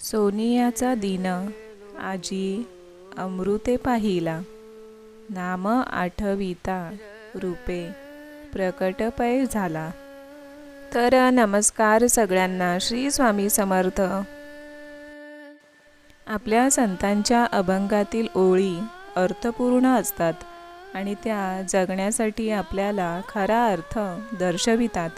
सोनियाचा दिन. आजी अमृते पाहिला. नाम आठविता रूपे. प्रकटपय झाला. तर नमस्कार सगळ्यांना श्री स्वामी समर्थ. आपल्या संतांच्या अभंगातील ओळी अर्थपूर्ण असतात आणि त्या जगण्यासाठी आपल्याला खरा अर्थ दर्शवितात.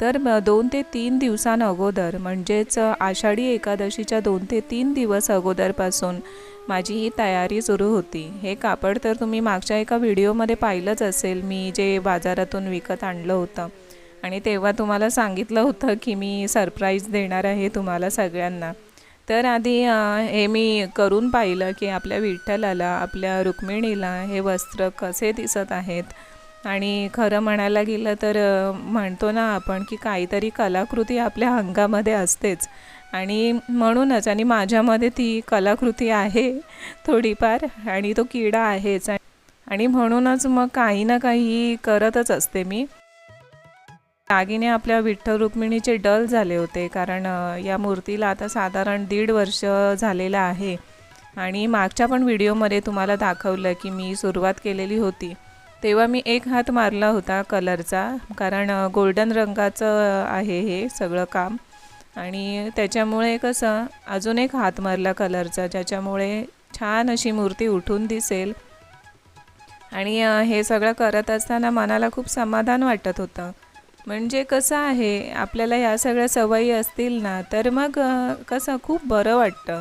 तर दोन ते तीन दिवसां अगोदर म्हणजेच आषाढी एकादशीच्या दोन ते तीन दिवस अगोदरपासून माझी ही तयारी सुरू होती. हे कापड तर तुम्ही मागच्या एका व्हिडिओमध्ये पाहिलंच असेल मी जे बाजारातून विकत आणलं होतं. आणि तेव्हा तुम्हाला सांगितलं होतं की मी सरप्राईज देणार आहे तुम्हाला सगळ्यांना. तर आधी हे मी करून पाहिलं की आपल्या विठ्ठलाला आपल्या रुक्मिणीला हे वस्त्र कसे दिसत आहेत आणि खरं म्हणायला गेलं तर म्हणतो ना आपण की काहीतरी कलाकृती आपल्या अंगामध्ये असतेच. आणि म्हणूनच आणि माझ्यामध्ये ती कलाकृती आहे थोडीफार आणि तो किडा आहेच. आणि म्हणूनच मग काही ना काही करतच असते मी. दागिने आपल्या विठ्ठल रुक्मिणीचे डल झाले होते कारण या मूर्तीला आता साधारण दीड वर्ष झालेलं आहे. आणि मागच्या पण व्हिडिओमध्ये तुम्हाला दाखवलं की मी सुरुवात केलेली होती. तेव्हा मी एक हात मारला होता कलरचा कारण गोल्डन रंगाचं आहे हे सगळं काम. आणि त्याच्यामुळे कसं अजून एक हात मारला कलरचा ज्याच्यामुळे छान अशी मूर्ती उठून दिसेल. आणि हे सगळं करत असताना मनाला खूप समाधान वाटत होतं. म्हणजे कसं आहे आपल्याला ह्या सगळ्या सवयी असतील ना तर मग कसं खूप बरं वाटतं.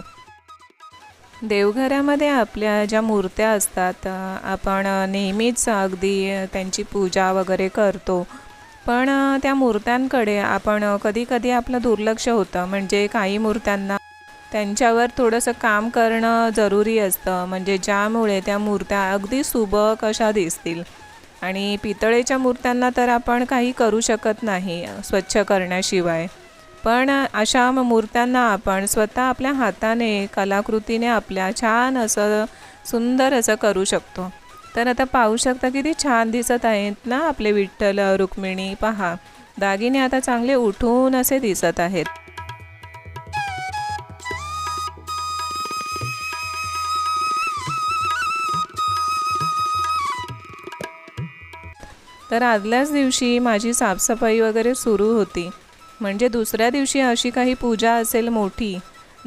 देवघरामध्ये आपल्या ज्या मूर्त्या असतात आपण नेहमीच अगदी त्यांची पूजा वगैरे करतो. पण त्या मूर्त्यांकडे आपण कधीकधी आपलं दुर्लक्ष होतं. म्हणजे काही मूर्त्यांना त्यांच्यावर थोडंसं काम करणं जरुरी असतं. म्हणजे ज्यामुळे त्या मूर्त्या अगदी सुबक अशा दिसतील. आणि पितळेच्या मूर्त्यांना तर आपण काही करू शकत नाही स्वच्छ करण्याशिवाय. पण अशा मूर्त्यांना आपण स्वतः आपल्या हाताने कलाकृतीने आपल्या छान असं सुंदर असं करू शकतो. तर आता पाहू शकता किती छान दिसत आहेत ना आपले विठ्ठल रुक्मिणी. पहा दागिने आता चांगले उठून असे दिसत आहेत. तर आदल्याच दिवशी माझी साफसफाई वगैरे सुरू होती. म्हणजे दुसऱ्या दिवशी अशी काही पूजा असेल मोठी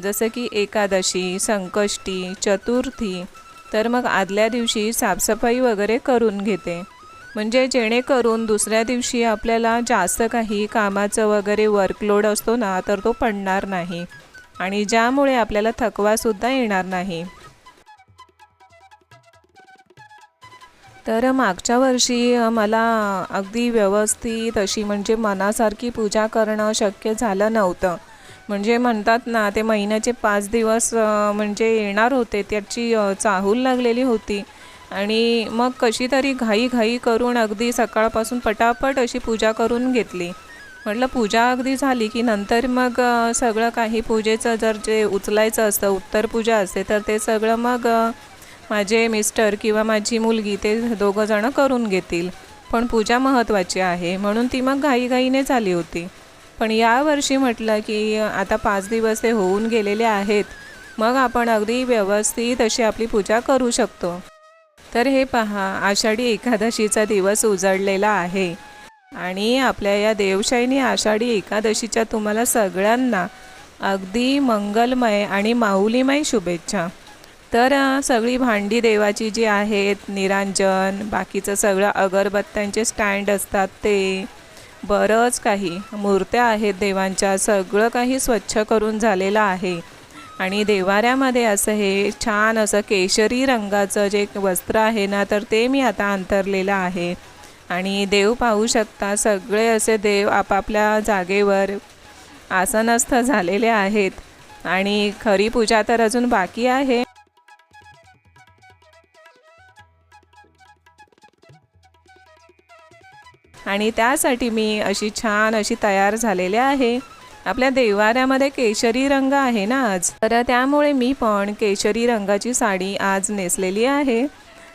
जसं की एकादशी संकष्टी चतुर्थी तर मग आदल्या दिवशी साफसफाई वगैरे करून घेते. म्हणजे जेणेकरून दुसऱ्या दिवशी आपल्याला जास्त काही कामाचं वगैरे वर्कलोड असतो ना तर तो पडणार नाही. आणि ज्यामुळे आपल्याला थकवासुद्धा येणार नाही. तर मागच्या वर्षी मला अगदी व्यवस्थित अशी म्हणजे मनासारखी पूजा करणं शक्य झालं नव्हतं. म्हणजे म्हणतात ना ते महिन्याचे पाच दिवस म्हणजे येणार होते त्याची चाहूल लागलेली होती. आणि मग कशी तरी घाई घाई करून अगदी सकाळपासून पटापट अशी पूजा करून घेतली. म्हटलं पूजा अगदी झाली की नंतर मग सगळं काही पूजेचं जर जे उचलायचं असतं उत्तर पूजा असते तर ते सगळं मग माझे मिस्टर किंवा माझी मुलगी ते दोघंजणं करून घेतील. पण पूजा महत्त्वाची आहे म्हणून ती मग घाईघाईने झाली होती. पण यावर्षी म्हटलं की आता पाच दिवस ते होऊन गेलेले आहेत. मग आपण अगदी व्यवस्थित अशी आपली पूजा करू शकतो. तर हे पहा आषाढी एकादशीचा दिवस उजळलेला आहे. आणि आपल्या या देवशाईनी आषाढी एकादशीच्या तुम्हाला सगळ्यांना अगदी मंगलमय आणि माऊलीमय शुभेच्छा. तर सगळी भांडी देवाची जी आहेत निरांजन बाकीचं सगळं अगरबत्त्यांचे स्टँड असतात ते बरंच काही मूर्त्या आहेत देवांच्या सगळं काही स्वच्छ करून झालेलं आहे. आणि देवाऱ्यामध्ये असं हे छान असं केशरी रंगाचं जे वस्त्र आहे ना तर ते मी आता अंतरलेलं आहे. आणि देव पाहू शकता सगळे असे देव आपापल्या जागेवर आसनस्थ झालेले आहेत. आणि खरी पूजा तर अजून बाकी आहे. आणि त्यासाठी मी अशी छान अशी तयार झालेले आहे. आपल्या देवाऱ्यामध्ये केशरी रंग आहे ना आज? तर त्यामुळे मी पण केशरी रंगाची साडी आज नेसलेली आहे.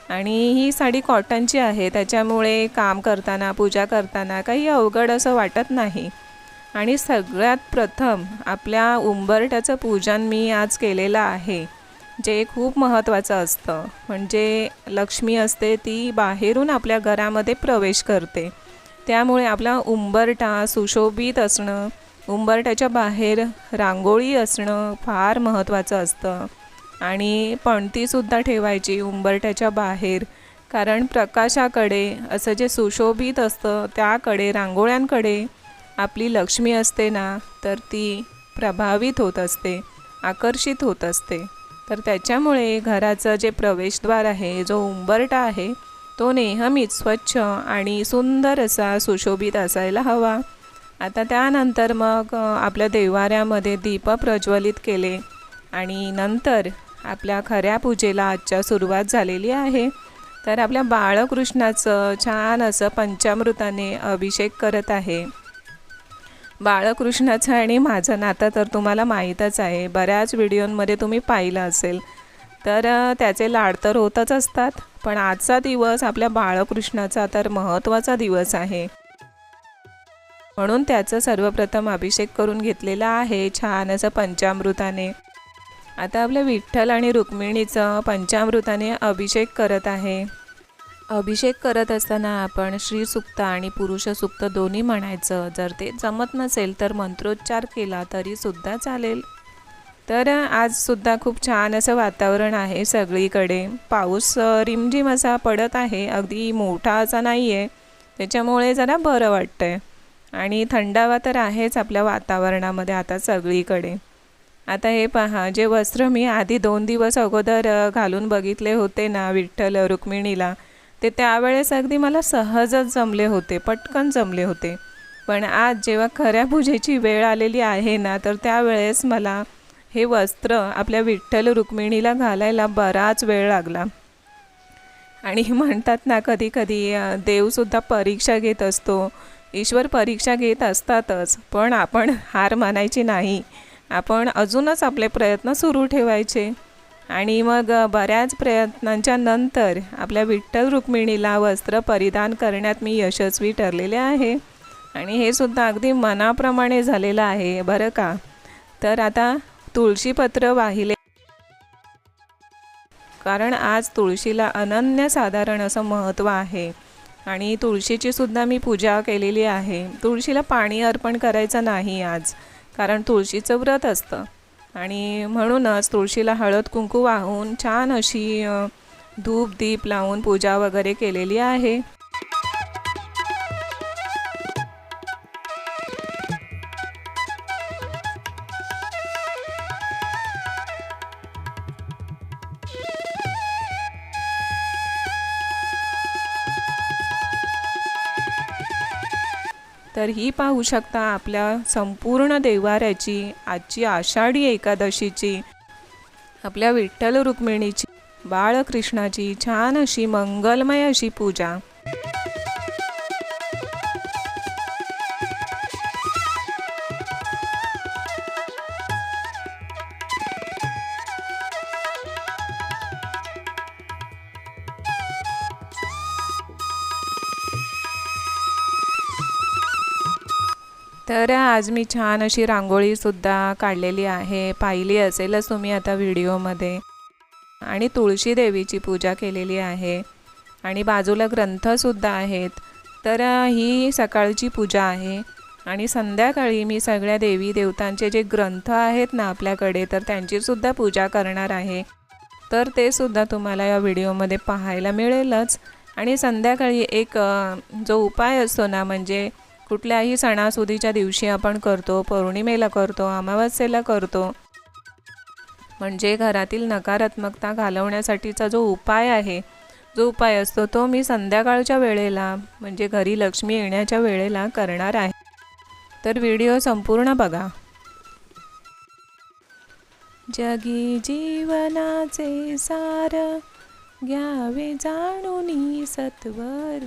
आणि ही साडी कॉटनची आहे. त्याच्यामुळे काम करताना पूजा करताना काही अवघड असं वाटत नाही. आणि सगळ्यात प्रथम आपल्या उंबरट्याचं पूजन मी आज केलेलं आहे जे खूप महत्त्वाचं असतं. म्हणजे लक्ष्मी असते ती बाहेरून आपल्या घरामध्ये प्रवेश करते. त्यामुळे आपला उंबरठा सुशोभित असणं उंबरठ्याच्या बाहेर रांगोळी असणं फार महत्त्वाचं असतं. आणि पणतीसुद्धा ठेवायची उंबरठ्याच्या बाहेर कारण प्रकाशाकडे असं जे सुशोभित असतं त्याकडे रांगोळ्यांकडे आपली लक्ष्मी असते ना तर ती प्रभावित होत असते आकर्षित होत असते. तर त्याच्यामुळे घराचं जे प्रवेशद्वार आहे जो उंबरटा आहे तो नेहमीच स्वच्छ आणि सुंदर असा सुशोभित असायला हवा. आता त्यानंतर मग आपल्या देवाऱ्यामध्ये दीप प्रज्वलित केले आणि नंतर आपल्या खऱ्या पूजेला आजच्या सुरुवात झालेली आहे. तर आपल्या बाळकृष्णाचं छान असं पंचामृताने अभिषेक करत आहे. बाळकृष्णाचं आणि माझं नातं तर तुम्हाला माहीतच आहे. बऱ्याच व्हिडिओंमध्ये तुम्ही पाहिलं असेल. तर त्याचे लाड तर होतच असतात पण आजचा दिवस आपल्या बाळकृष्णाचा तर महत्त्वाचा दिवस आहे. म्हणून त्याचं सर्वप्रथम अभिषेक करून घेतलेला आहे छान असं पंचामृताने. आता आपल्या विठ्ठल आणि रुक्मिणीचं पंचामृताने अभिषेक करत आहे. अभिषेक करत असताना आपण श्रीसुक्त आणि पुरुषसुक्त दोन्ही म्हणायचं. जर ते जमत नसेल तर मंत्रोच्चार केला तरीसुद्धा चालेल. तर आजसुद्धा खूप छान असं वातावरण आहे सगळीकडे. पाऊस रिमझिम असा पडत आहे. अगदी मोठा असा नाही आहे त्याच्यामुळे जरा बरं वाटतं आहे आणि थंडावा तर आहेच आपल्या वातावरणामध्ये आता सगळीकडे. आता हे पहा जे वस्त्र मी आधी दोन दिवस अगोदर घालून बघितले होते ना विठ्ठल रुक्मिणीला ते त्यावेळेस अगदी मला सहजच जमले होते पटकन जमले होते. पण आज जेव्हा खऱ्या पूजेची वेळ आलेली आहे ना तर त्यावेळेस मला हे वस्त्र आपल्या विठ्ठल रुक्मिणीला घालायला बराच वेळ लागला. आणि म्हणतात ना कधी कधी देवसुद्धा परीक्षा घेत असतो. ईश्वर परीक्षा घेत असतातच पण आपण हार मानायची नाही. आपण अजूनच आपले प्रयत्न सुरू ठेवायचे. आणि मग बऱ्याच प्रयत्नांच्या नंतर आपल्या विठ्ठल रुक्मिणीला वस्त्र परिधान करण्यात मी यशस्वी ठरलेले आहे. आणि हे सुद्धा अगदी मनाप्रमाणे झालेलं आहे बरं का? तर आता तुळशीपत्र वाहिले. कारण आज तुळशीला अनन्यसाधारण असं महत्त्व आहे. आणि तुळशीची सुद्धा मी पूजा केलेली आहे. तुळशीला पाणी अर्पण करायचं नाही आज कारण तुळशीचं व्रत असतं. आणि म्हणूनच तुळशीला हळद कुंकू वाहून छान अशी धूप दीप लावून पूजा वगैरे केलेली आहे. तर ही पाहू शकता आपल्या संपूर्ण देवाऱ्याची आजची आषाढी एकादशीची आपल्या विठ्ठल रुक्मिणीची बाळकृष्णाची छान अशी मंगलमय अशी पूजा. तर आज मी छान अशी रांगोळीसुद्धा काढलेली आहे. पाहिली असेलच तुम्ही आता व्हिडिओमध्ये. आणि तुळशी देवीची पूजा केलेली आहे. आणि बाजूला ग्रंथसुद्धा आहेत. तर ही सकाळची पूजा आहे. आणि संध्याकाळी मी सगळ्या देवी देवतांचे जे ग्रंथ आहेत ना आपल्याकडे तर त्यांचीसुद्धा पूजा करणार आहे. तर ते सुद्धा तुम्हाला या व्हिडिओमध्ये पाहायला मिळेलच. आणि संध्याकाळी एक जो उपाय असतो ना म्हणजे कुठल्याही सणासुदीच्या दिवशी आपण करतो पौर्णिमेला करतो अमावस्येला करतो. म्हणजे घरातील नकारात्मकता घालवण्यासाठीचा जो उपाय आहे जो उपाय असतो तो मी संध्याकाळच्या वेळेला म्हणजे घरी लक्ष्मी येण्याच्या वेळेला करणार आहे. तर व्हिडिओ संपूर्ण बघा. जगी जीवनाचे सार घ्यावे जाणून सत्वर.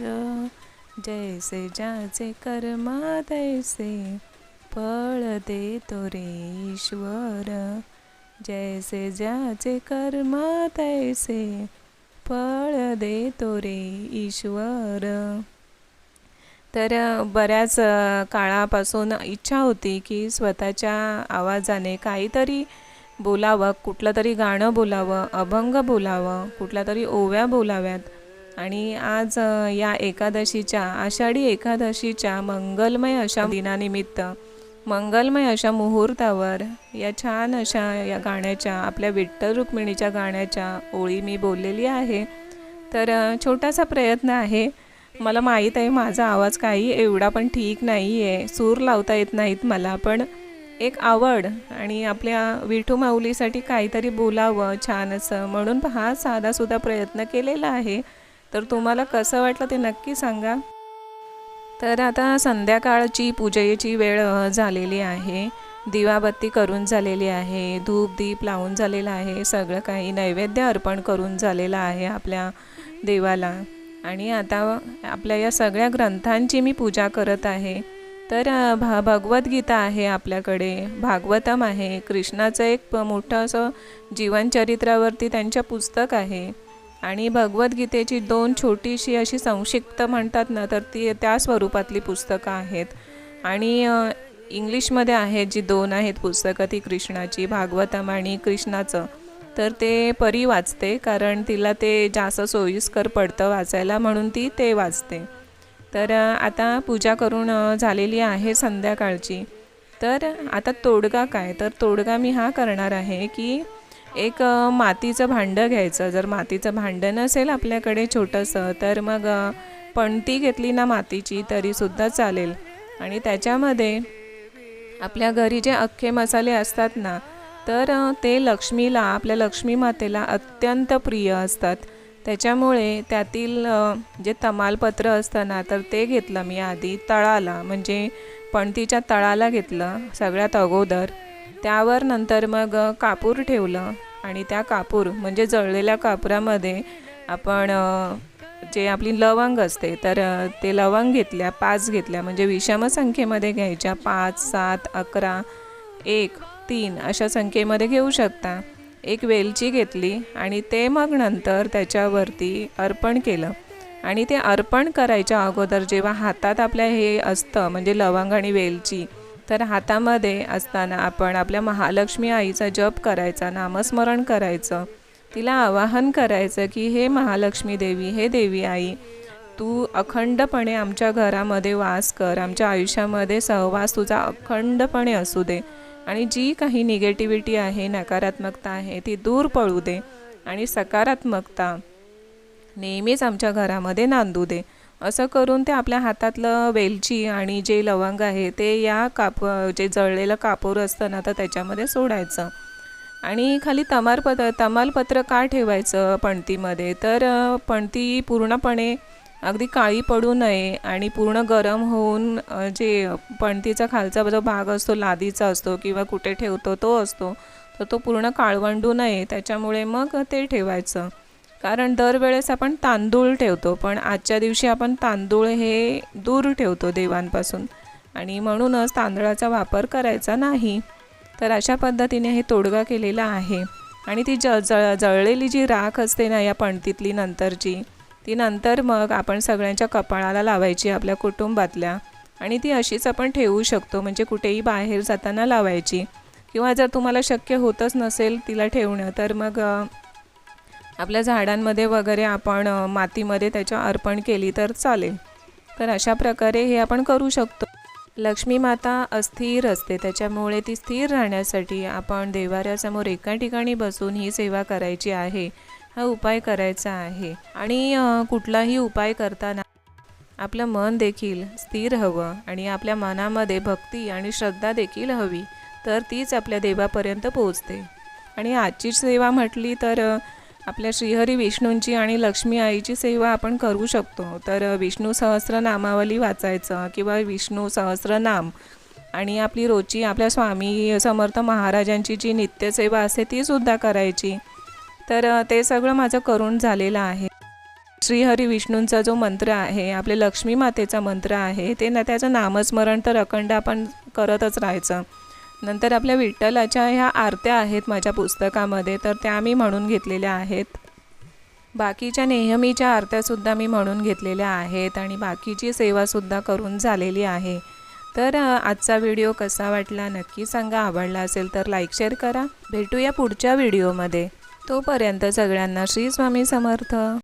जैसे ज्याचे कर्म तैसे फळ देतो रे ईश्वर। जैसे ज्याचे कर्म तैसे फळ देतो रे ईश्वर। तर बऱ्याच काळापासून इच्छा होती की स्वतःच्या आवाजाने काहीतरी बोलावं कुठलं तरी गाणं बोलावं अभंग बोलावं कुठल्या तरी ओव्या बोलाव्यात. आणि आज या एकादशीच्या आषाढी एकादशीच्या मंगलमय अशा दिनानिमित्त मंगलमय अशा मुहूर्तावर या छान अशा या गाण्याच्या आपल्या विठ्ठल रुक्मिणीच्या गाण्याच्या ओळी मी बोललेली आहे. तर छोटासा प्रयत्न आहे. मला माहीत आहे माझा आवाज काही एवढा पण ठीक नाही आहे सूर लावता येत नाहीत मला पण एक आवड आणि आपल्या विठू माऊलीसाठी काहीतरी बोलावं छान असं म्हणून हा साधासुद्धा प्रयत्न केलेला आहे. तर तुम्हाला कसं वाटलं ते नक्की सांगा. तर आता संध्याकाळची पूजेची वेळ झालेली आहे. दिवाबत्ती करून झालेली आहे धूप दीप लावून झालेलं आहे सगळं काही नैवेद्य अर्पण करून झालेलं आहे आपल्या देवाला. आणि आता आपल्या या सगळ्या ग्रंथांची मी पूजा करत आहे. तर भा भगवद्गीता आहे आपल्याकडे. भागवतम आहे. कृष्णाचं एक मोठं असं जीवनचरित्रावरती त्यांच्या पुस्तक आहे. आणि भगवद्गीतेची दोन छोटीशी अशी संक्षिप्त म्हणतात ना तर ती त्या स्वरूपातली पुस्तकं आहेत. आणि इंग्लिशमध्ये आहेत जी दोन आहेत पुस्तकं ती कृष्णाची भागवतम आणि कृष्णाचं. तर ते परी वाचते कारण तिला ते जास्त सोयीस्कर पडतं वाचायला म्हणून ती ते वाचते. तर आता पूजा करून झालेली आहे संध्याकाळची. तर आता तोडगा काय? तर तोडगा मी हा करणार आहे की एक मातीचं भांडं घ्यायचं. जर मातीचं भांडं नसेल आपल्याकडे छोटंसं तर मग पणती घेतली ना मातीची तरीसुद्धा चालेल. आणि त्याच्यामध्ये आपल्या घरी जे अख्खे मसाले असतात ना तर ते लक्ष्मीला आपल्या लक्ष्मी मातेला अत्यंत प्रिय असतात. त्याच्यामुळे त्यातील जे तमालपत्र असतं ना तर ते घेतलं मी आधी तळाला. म्हणजे पणतीच्या तळाला घेतलं सगळ्यात अगोदर. त्यावर नंतर मग कापूर ठेवलं. आणि त्या कापूर म्हणजे जळलेल्या कापुरामध्ये आपण जे आपली लवंग असते तर ते लवंग घेतल्या पाच घेतल्या. म्हणजे विषम संख्येमध्ये घ्यायच्या पाच सात अकरा एक तीन अशा संख्येमध्ये घेऊ शकता. एक वेलची घेतली आणि ते मग नंतर त्याच्यावरती अर्पण केलं. आणि ते अर्पण करायच्या अगोदर जेव्हा हातात आपल्या हे असतं म्हणजे लवंग आणि वेलची तर हातामध्ये असताना आपण आपल्या महालक्ष्मी आईचा जप करायचा नामस्मरण करायचं. तिला आवाहन करायचं की हे महालक्ष्मी देवी हे देवी आई तू अखंडपणे आमच्या घरामध्ये वास कर आमच्या आयुष्यामध्ये सहवास तुझा अखंडपणे असू दे आणि जी काही निगेटिव्हिटी आहे नकारात्मकता आहे ती दूर पळू दे आणि सकारात्मकता नेहमीच आमच्या घरामध्ये नांदू दे. असं करून ते आपल्या हातातलं वेलची आणि जे लवंग आहे ते या काप जे जळलेलं कापूर असतं ना तर त्याच्यामध्ये सोडायचं. आणि खाली तमालपत्र तमालपत्र का ठेवायचं पणतीमध्ये? तर पणती पूर्णपणे अगदी काळी पडू नये आणि पूर्ण गरम होऊन जे पणतीचा खालचा जो भाग असतो लादीचा असतो किंवा कुठे ठेवतो तो असतो तर तो पूर्ण काळवंडू नये. त्याच्यामुळे मग ते ठेवायचं. कारण दरवेळेस आपण तांदूळ ठेवतो पण आजच्या दिवशी आपण तांदूळ हे दूर ठेवतो देवांपासून. आणि म्हणूनच तांदळाचा वापर करायचा नाही. तर अशा पद्धतीने हे तोडगा केलेला आहे. आणि ती ज जळ जळलेली जी राख असते ना या पणतीतली नंतरची ती नंतर मग आपण सगळ्यांच्या कपाळाला लावायची आपल्या कुटुंबातल्या. आणि ती अशीच आपण ठेवू शकतो म्हणजे कुठेही बाहेर जाताना लावायची. किंवा जर तुम्हाला शक्य होतच नसेल तिला ठेवणं तर मग आपल्या झाडांमध्ये वगैरे आपण मातीमध्ये त्याच्या अर्पण केली तर चालेल. तर अशा प्रकारे हे आपण करू शकतो. लक्ष्मी माता अस्थिर असते. त्याच्यामुळे ती स्थिर राहण्यासाठी आपण देवाऱ्यासमोर एका ठिकाणी बसून ही सेवा करायची आहे. हा उपाय करायचा आहे. आणि कुठलाही उपाय करताना आपलं मन देखील स्थिर हवं आणि आपल्या मनामध्ये भक्ती आणि श्रद्धा देखील हवी तर तीच आपल्या देवापर्यंत पोहोचते. आणि आजची सेवा म्हटली तर आपल्या श्रीहरी विष्णूंची आणि लक्ष्मी आईची सेवा आपण करू शकतो. तर विष्णू सहस्रनामावली वाचायचं किंवा विष्णू सहस्रनाम आणि आपली रोजची आपल्या स्वामी समर्थ महाराजांची जी नित्यसेवा असते ती सुद्धा करायची. तर ते सगळं माझं करून झालेलं आहे. श्रीहरी विष्णूंचा जो मंत्र आहे आपले लक्ष्मी मातेचा मंत्र आहे ते ना त्याचं नामस्मरण तर अखंड आपण करतच राहायचं. नंतर आपल्या विठ्ठलाच्या ह्या आरत्या आहेत माझ्या पुस्तकामध्ये तर त्या मी म्हणून घेतलेल्या आहेत. बाकीच्या नेहमीच्या आरत्यासुद्धा मी म्हणून घेतलेल्या आहेत आणि बाकीची सेवासुद्धा करून झालेली आहे. तर आजचा व्हिडिओ कसा वाटला नक्की सांगा. आवडला असेल तर लाईक शेअर करा. भेटूया पुढच्या व्हिडिओमध्ये. तोपर्यंत सगळ्यांना श्री स्वामी समर्थ.